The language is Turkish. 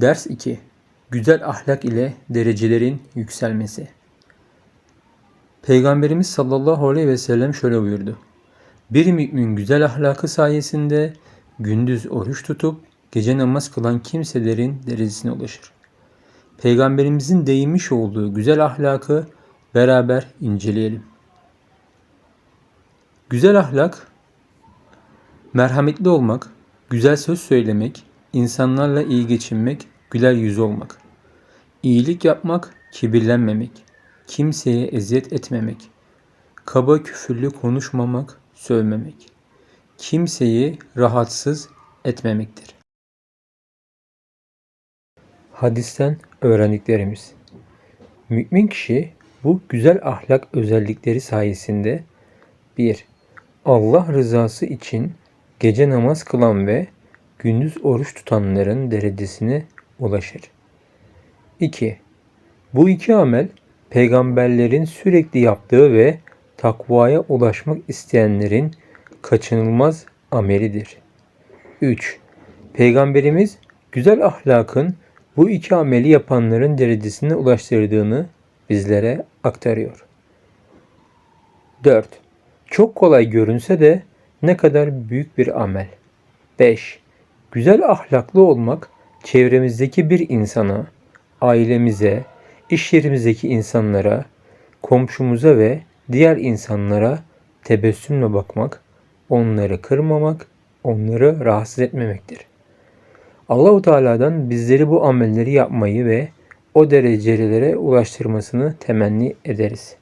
Ders 2. Güzel ahlak ile derecelerin yükselmesi. Peygamberimiz sallallahu aleyhi ve sellem şöyle buyurdu. Bir mümin güzel ahlakı sayesinde gündüz oruç tutup gece namaz kılan kimselerin derecesine ulaşır. Peygamberimizin değinmiş olduğu güzel ahlakı beraber inceleyelim. Güzel ahlak, merhametli olmak, güzel söz söylemek, insanlarla iyi geçinmek, güler yüzlü olmak. İyilik yapmak, kibirlenmemek, kimseye eziyet etmemek, kaba küfürlü konuşmamak, sövmemek, kimseyi rahatsız etmemektir. Hadisten öğrendiklerimiz. Mümin kişi bu güzel ahlak özellikleri sayesinde 1. Allah rızası için gece namaz kılan ve gündüz oruç tutanların derecesine ulaşır. 2. Bu iki amel peygamberlerin sürekli yaptığı ve takvaya ulaşmak isteyenlerin kaçınılmaz amelidir. 3. Peygamberimiz güzel ahlakın bu iki ameli yapanların derecesine ulaştırdığını bizlere aktarıyor. 4. Çok kolay görünse de ne kadar büyük bir amel. 5. Güzel ahlaklı olmak çevremizdeki bir insana, ailemize, iş yerimizdeki insanlara, komşumuza ve diğer insanlara tebessümle bakmak, onları kırmamak, onları rahatsız etmemektir. Allahu Teala'dan bizleri bu amelleri yapmayı ve o derecelere ulaştırmasını temenni ederiz.